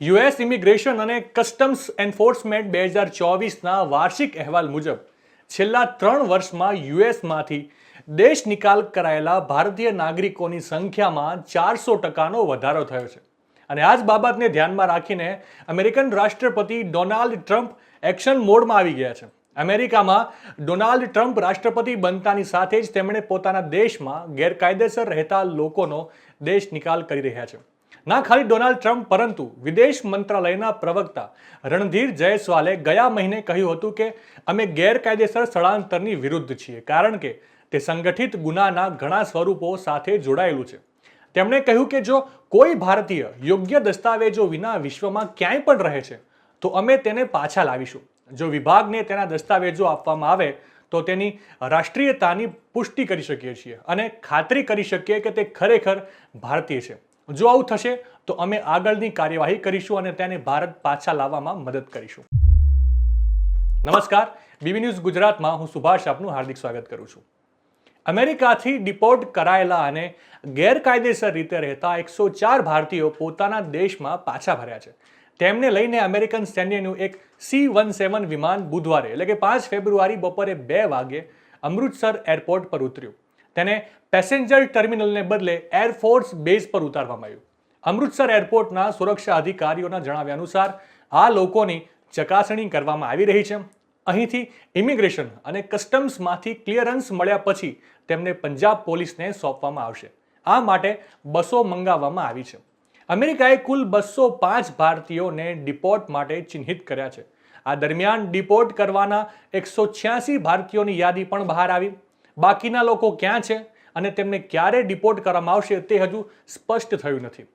US immigration અને customs enforcement બે હજાર ચોવીસના વાર્ષિક અહેવાલ મુજબ છેલ્લા ત્રણ વર્ષમાં યુએસમાંથી દેશ નિકાલ કરાયેલા ભારતીય નાગરિકોની સંખ્યામાં ચારસો ટકાનો વધારો થયો છે. અને આ જ બાબતને ધ્યાનમાં રાખીને અમેરિકન રાષ્ટ્રપતિ ડોનાલ્ડ ટ્રમ્પ એક્શન મોડમાં આવી ગયા છે. અમેરિકામાં ડોનાલ્ડ ટ્રમ્પ રાષ્ટ્રપતિ બનતાની સાથે જ તેમણે પોતાના દેશમાં ગેરકાયદેસર રહેતા લોકોનો દેશ નિકાલ કરી રહ્યા છે. ના ખાલી ડોનાલ્ડ ટ્રમ્પ, પરંતુ વિદેશ મંત્રાલયના પ્રવક્તા રણધીર જયસ્વાલે ગયા મહિને કહ્યું હતું કે અમે ગેરકાયદેસર સ્થળાંતરની વિરુદ્ધ છીએ, કારણ કે તે સંગઠિત ગુનાના ઘણા સ્વરૂપો સાથે જોડાયેલું છે. તેમણે કહ્યું કે જો કોઈ ભારતીય યોગ્ય દસ્તાવેજો વિના વિશ્વમાં ક્યાંય પણ રહે છે, તો અમે તેને પાછા લાવીશું. જો વિભાગને તેના દસ્તાવેજો આપવામાં આવે, તો તેની રાષ્ટ્રીયતાની પુષ્ટિ કરી શકીએ છીએ અને ખાતરી કરી શકીએ કે તે ખરેખર ભારતીય છે. જો આવું થશે, તો અમે આગળની કાર્યવાહી કરીશું અને તેને ભારત પાછા લાવવામાં મદદ કરીશું. નમસ્કાર, બીબી ન્યૂઝ ગુજરાતમાં હું સુભાષ આપનું હાર્દિક સ્વાગત કરું છું. અમેરિકાથી ડિપોર્ટ કરાયેલા અને ગેરકાયદેસર રીતે રહેતા એકસો ચાર ભારતીયો પોતાના દેશમાં પાછા ભર્યા છે. તેમને લઈને અમેરિકન સૈન્યનું એક સી વન સેવન વિમાન બુધવારે, એટલે કે પાંચ ફેબ્રુઆરી બપોરે બે વાગે અમૃતસર એરપોર્ટ પર ઉતર્યું. તેને પેસેન્જર ટર્મિનલને બદલે એરફોર્સ બેઝ પર ઉતારવામાં આવ્યું. અમૃતસર એરપોર્ટના સુરક્ષા અધિકારીઓના જણાવ્યા અનુસાર, આ લોકોની ચકાસણી કરવામાં આવી રહી છે. અહીંથી ઇમિગ્રેશન અને કસ્ટમ્સમાંથી ક્લિયરન્સ મળ્યા પછી તેમને પંજાબ પોલીસને સોંપવામાં આવશે. આ માટે બસો મંગાવવામાં આવી છે. અમેરિકાએ કુલ બસો પાંચ ભારતીયોને ડિપોર્ટ માટે ચિહ્નિત કર્યા છે. આ દરમિયાન ડિપોર્ટ કરવાના એકસો છ્યાસી ભારતીયોની યાદી પણ બહાર આવી. બાકીના લોકો ક્યાં છે અને તેમને ક્યારે ડિપોર્ટ કરવામાં આવશે તે હજુ સ્પષ્ટ થયું નથી.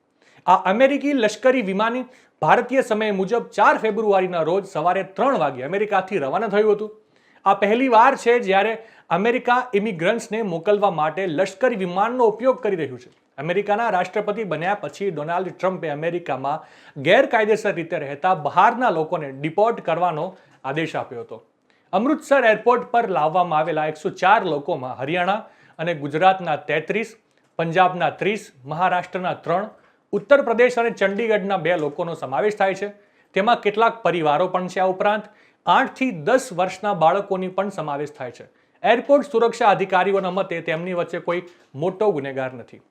આ અમેરિકી લશ્કરી વિમાની ભારતીય સમય મુજબ ચાર ફેબ્રુઆરીના રોજ સવારે ત્રણ વાગે અમેરિકાથી રવાના થયું હતું. આ પહેલી વાર છે જ્યારે અમેરિકા ઇમિગ્રન્ટ્સને મોકલવા માટે લશ્કરી વિમાનનો ઉપયોગ કરી રહ્યું છે. અમેરિકાના રાષ્ટ્રપતિ બન્યા પછી ડોનાલ્ડ ટ્રમ્પે અમેરિકામાં ગેરકાયદેસર રીતે રહેતા બહારના લોકોને ડિપોર્ટ કરવાનો આદેશ આપ્યો હતો. અમૃતસર એરપોર્ટ પર લાવવામાં આવેલા એકસો ચાર લોકોમાં હરિયાણા અને ગુજરાતના તેત્રીસ, પંજાબના ત્રીસ, મહારાષ્ટ્રના ત્રણ ઉત્તર પ્રદેશ અને ચંડીગઢના બે લોકોનો સમાવેશ થાય છે. તેમાં કેટલાક પરિવારો પણ છે આ ઉપરાંત, આઠથી દસ વર્ષના બાળકોની પણ સમાવેશ થાય છે. એરપોર્ટ સુરક્ષા અધિકારીઓના મતે તેમની વચ્ચે કોઈ મોટો ગુનેગાર નથી.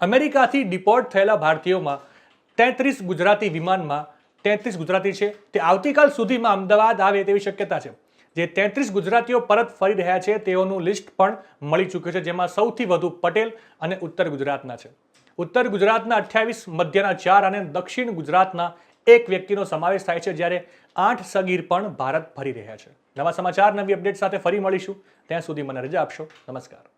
અમેરિકાથી ડિપોર્ટ થયેલા ભારતીયોમાં તેત્રીસ ગુજરાતી વિમાનમાં તેત્રીસ ગુજરાતી છે. તે આવતીકાલ સુધીમાં અમદાવાદ આવે તેવી શક્યતા છે. જે તેત્રીસ ગુજરાતીઓ પરત ફરી રહ્યા છે, તેઓનું લિસ્ટ પણ મળી ચૂક્યું છે, જેમાં સૌથી વધુ પટેલ અને ઉત્તર ગુજરાતના છે. ઉત્તર ગુજરાતના અઠ્યાવીસ, મધ્યના ચાર અને દક્ષિણ ગુજરાતના એક વ્યક્તિનો સમાવેશ થાય છે, જ્યારે આઠ સગીર પણ ભારત ફરી રહ્યા છે. નવા સમાચાર, નવી અપડેટ સાથે ફરી મળીશું. ત્યાં સુધી મને રજા આપશો. નમસ્કાર.